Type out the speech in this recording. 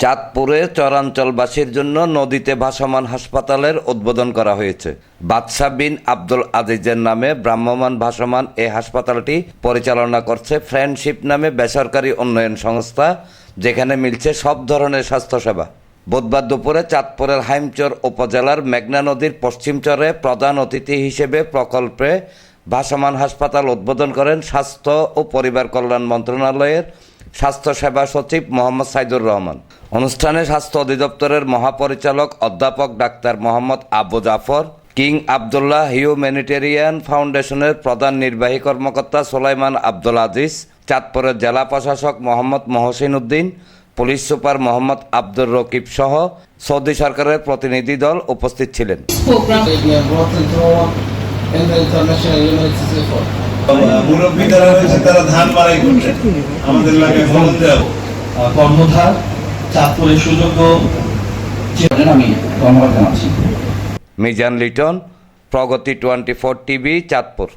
চাঁদপুরে চরাঞ্চলবাসীর জন্য নদীতে ভাসমান হাসপাতালের উদ্বোধন করা হয়েছে। বাদশাহ বিন আব্দুল আজিজের নামে ভ্রাম্যমান ভাসমান এ হাসপাতালটি পরিচালনা করছে ফ্রেন্ডশিপ নামে বেসরকারি উন্নয়ন সংস্থা, যেখানে মিলছে সব ধরনের স্বাস্থ্যসেবা। বুধবার দুপুরে চাঁদপুরের হাইমচর উপজেলার মেঘনা নদীর পশ্চিম চরে প্রধান অতিথি হিসেবে প্রকল্পে ভাসমান হাসপাতাল উদ্বোধন করেন স্বাস্থ্য ও পরিবার কল্যাণ মন্ত্রণালয়ের স্বাস্থ্য সেবা সচিব মোহাম্মদ সাইদুর রহমান। অনুষ্ঠানে স্বাস্থ্য অধিদপ্তরের মহাপরিচালক অধ্যাপক doctor Mohammad Abu Jafar, King Abdullah Humanitarian ফাউন্ডেশনের প্রধান নির্বাহী কর্মকর্তা সোলাইমান আব্দুল আজিজ, চাঁদপুরের জেলা প্রশাসক মোহাম্মদ মহসিন উদ্দিন, পুলিশ সুপার মোহাম্মদ আব্দুর রকিব সহ সৌদি সরকারের প্রতিনিধি দল উপস্থিত ছিলেন। মুরব্বী যারা রয়েছে তারা ধান মারাই করছে। আমাদের এলাকায় ফলন দেওয়া কর্মধার চাঁদপুরের সুযোগ্য আমি কর্মকর্তা আছি Mizan Liton Pragati twenty four TV Chandpur.